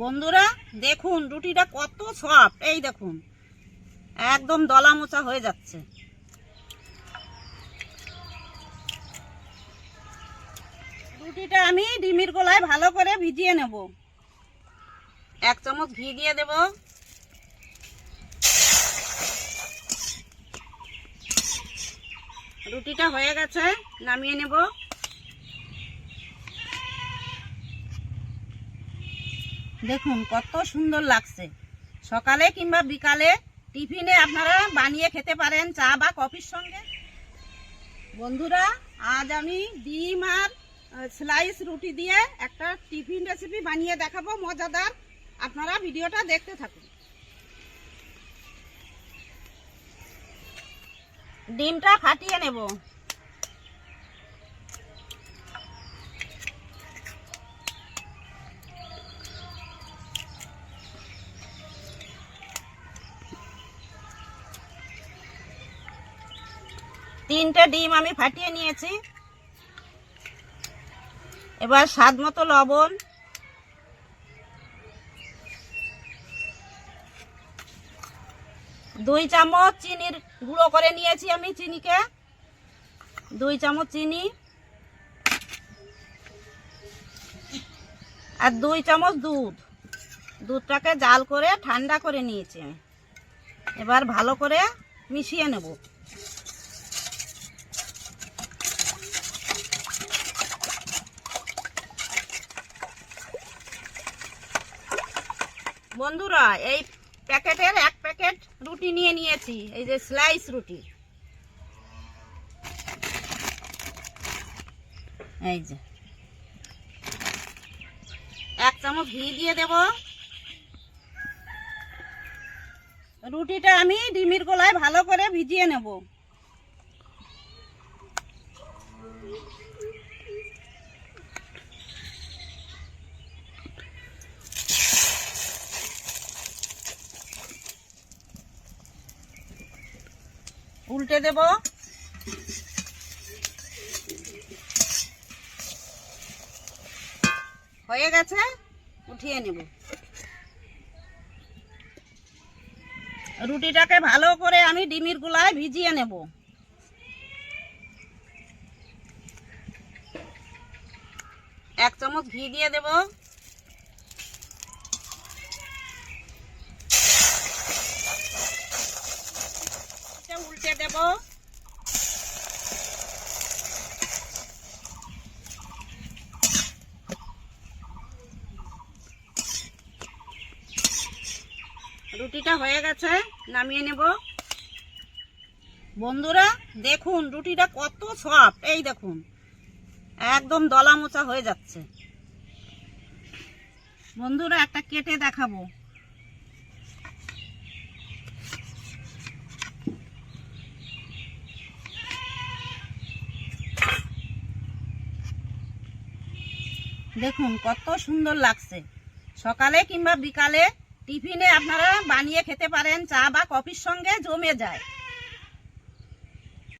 বন্ধুরা, দেখুন, রুটিটা কত সফট এই দেখুন, একদম দলা মোচা হয়ে যাচ্ছে। রুটিটা আমি ডিমির গোলায় ভালো করে ভিজিয়ে নেব। এক চামচ ঘি দিয়ে দেব। রুটিটা হয়ে গেছে, নামিয়ে নেব। দেখুন, কত সুন্দর লাগছে। সকালে কিংবা বিকালে টিফিনে আপনারা বানিয়ে খেতে পারেন চা বা কফির সঙ্গে। বন্ধুরা, আজ আমি ডিম আর স্লাইস রুটি দিয়ে একটা টিফিন রেসিপি বানিয়ে দেখাবো, মজাদার। আপনারা ভিডিওটা দেখতে থাকুন। ডিমটা ফাটিয়ে নেব। তিনটে ডিম আমি ফাটিয়ে নিয়েছি। এবার স্বাদ মতো লবণ। দুই চামচ চিনির গুঁড়ো করে নিয়েছি আমি চিনিকে। দুই চামচ চিনি। আর দুই চামচ দুধ। দুধটাকে জাল করে ঠান্ডা করে নিয়েছি এবার ভালো করে মিশিয়ে নেব। বন্ধুরা, এই প্যাকেটের এক প্যাকেট রুটি নিয়ে নিয়েছি, এই যে স্লাইস রুটি। এই যে। এক চামচ ঘি দিয়ে দেব। রুটিটা আমি ডিমির গোলায় ভালো করে ভিজিয়ে নেব। উল্টে দেব। হয়ে গেছে, উঠিয়ে নেব। রুটিটাকে ভালো করে আমি ডিমির গুলায় ভিজিয়ে নেব। এক চামচ ঘি দিয়ে দেব। দেব। রুটিটা হয়ে গেছে, নামিয়ে নেব। বন্ধুরা, দেখুন, রুটিটা কত সফট। এই দেখুন, একদম দলা মোচা হয়ে যাচ্ছে। বন্ধুরা, একটা কেটে দেখাবো। দেখুন, কত সুন্দর লাগছে। সকালে কিংবা বিকালে টিফিনে আপনারা বানিয়ে খেতে পারেন, চা বা কফির সঙ্গে জমে যায়।